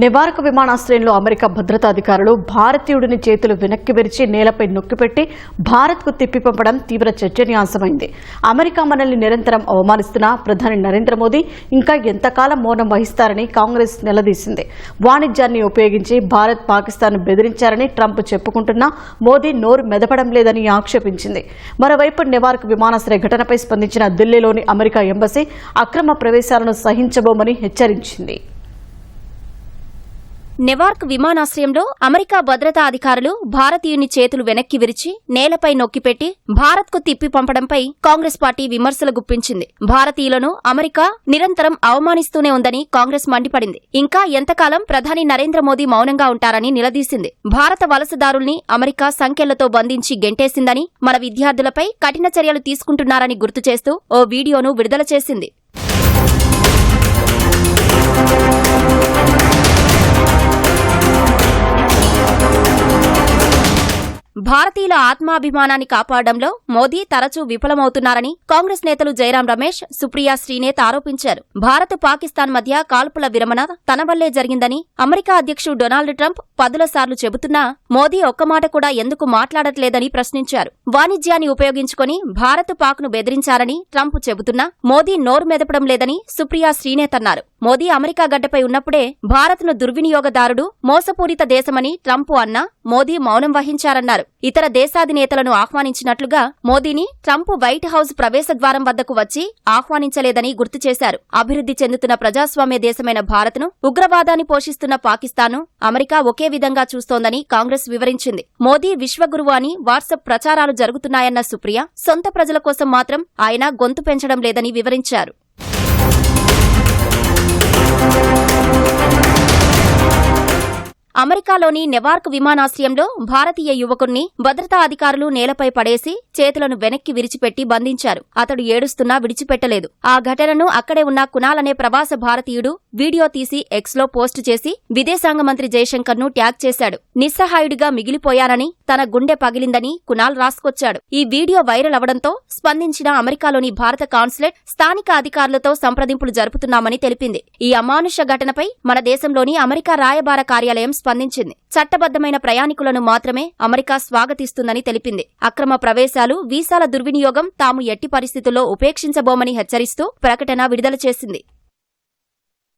నివారక విమానాశ్రయంలో అమెరికా భద్రతా అధికారులు భారతీయుడిని చేతులు వెనక్కి విరిచి నేలపై నొక్కిపెట్టి భారత్కు తిప్పి పంపడం తీవ్ర చర్చనీయాంశమైంది. అమెరికా మనల్ని నిరంతరం అవమానిస్తున్న ప్రధాని నరేంద్ర మోదీ ఇంకా ఎంతకాలం మౌనం వహిస్తారని కాంగ్రెస్ నిలదీసింది. వాణిజ్యాన్ని ఉపయోగించి భారత్ పాకిస్తాన్ బెదిరించారని ట్రంప్ చెప్పుకుంటున్నా మోదీ నోరు మెదపడం లేదని ఆక్షేపించింది. మరోవైపు నివారక విమానాశ్రయ ఘటనపై స్పందించిన ఢిల్లీలోని అమెరికా ఎంబసీ అక్రమ ప్రవేశాలను సహించబోమని హెచ్చరించింది. నెవార్క్ విమానాశ్రయంలో అమెరికా భద్రతా అధికారులు భారతీయుని చేతులు వెనక్కి విరిచి నేలపై నొక్కిపెట్టి భారత్కు తిప్పి పంపడంపై కాంగ్రెస్ పార్టీ విమర్శలు గుప్పించింది. భారతీయులను అమెరికా నిరంతరం అవమానిస్తూనే ఉందని కాంగ్రెస్ మండిపడింది. ఇంకా ఎంతకాలం ప్రధాని నరేంద్ర మోదీ మౌనంగా ఉంటారని నిలదీసింది. భారత వలసదారుల్ని అమెరికా సంఖ్యలతో బంధించి గెంటేసిందని మన విద్యార్థులపై కఠిన చర్యలు తీసుకుంటున్నారని గుర్తు చేస్తూ ఓ వీడియోను విడుదల చేసింది. భారతీయుల ఆత్మాభిమానాన్ని కాపాడడంలో మోదీ తరచూ విఫలమవుతున్నారని కాంగ్రెస్ నేతలు జయరాం రమేష్ సుప్రియా శ్రీనేత్ ఆరోపించారు. భారత్ పాకిస్తాన్ మధ్య కాల్పుల విరమణ తన వల్లే జరిగిందని అమెరికా అధ్యక్షుడు డొనాల్డ్ ట్రంప్ పదుల సార్లు చెబుతున్నా మోదీ ఒక్క మాట కూడా ఎందుకు మాట్లాడట్లేదని ప్రశ్నించారు. వాణిజ్యాన్ని ఉపయోగించుకుని భారత్ పాక్ను బెదిరించారని ట్రంప్ చెబుతున్నా మోదీ నోరు మెదపడం లేదని సుప్రియా శ్రీనేత్ అన్నారు. మోదీ అమెరికా గడ్డపై ఉన్నప్పుడే భారత్ను దుర్వినియోగదారుడు మోసపూరిత దేశమని ట్రంప్ అన్నా మోదీ మౌనం వహించారన్నారు. ఇతర దేశాధినేతలను ఆహ్వానించినట్లుగా మోదీని ట్రంప్ వైట్ హౌస్ ప్రవేశ ద్వారం వద్దకు వచ్చి ఆహ్వానించలేదని గుర్తు చేశారు. అభివృద్ధి చెందుతున్న ప్రజాస్వామ్య దేశమైన భారత్ను ఉగ్రవాదాన్ని పోషిస్తున్న పాకిస్తాన్ను అమెరికా ఒకే విధంగా చూస్తోందని కాంగ్రెస్ వివరించింది. మోదీ విశ్వగురువు అని వాట్సాప్ ప్రచారాలు జరుగుతున్నాయన్న సుప్రియ సొంత ప్రజల కోసం మాత్రం ఆయన గొంతు పెంచడం లేదని వివరించారు. అమెరికాలోని నెవార్క్ విమానాశ్రయంలో భారతీయ యువకుణ్ణి భద్రతా అధికారులు నేలపై పడేసి చేతులను వెనక్కి విరిచిపెట్టి బంధించారు. అతడు ఏడుస్తున్నా విడిచిపెట్టలేదు. ఆ ఘటనను అక్కడే ఉన్న కునాలనే ప్రవాస భారతీయుడు వీడియో తీసి ఎక్స్లో పోస్ట్ చేసి విదేశాంగ మంత్రి జయశంకర్ను ట్యాగ్ చేశాడు. నిస్సహాయుడిగా మిగిలిపోయానని తన గుండె పగిలిందని కునాల్ రాసుకొచ్చాడు. ఈ వీడియో వైరల్ అవడంతో స్పందించిన అమెరికాలోని భారత కాన్సులేట్ స్థానిక అధికారులతో సంప్రదింపులు జరుపుతున్నామని తెలిపింది. ఈ అమానుష ఘటనపై మన దేశంలోని అమెరికా రాయబార కార్యాలయం స్పందించింది. చట్టబద్దమైన ప్రయాణికులను మాత్రమే అమెరికా స్వాగతిస్తుందని తెలిపింది. అక్రమ ప్రవేశాలు వీసాల దుర్వినియోగం తాము ఎట్టి పరిస్థితుల్లో ఉపేక్షించబోమని హెచ్చరిస్తూ ప్రకటన విడుదల చేసింది.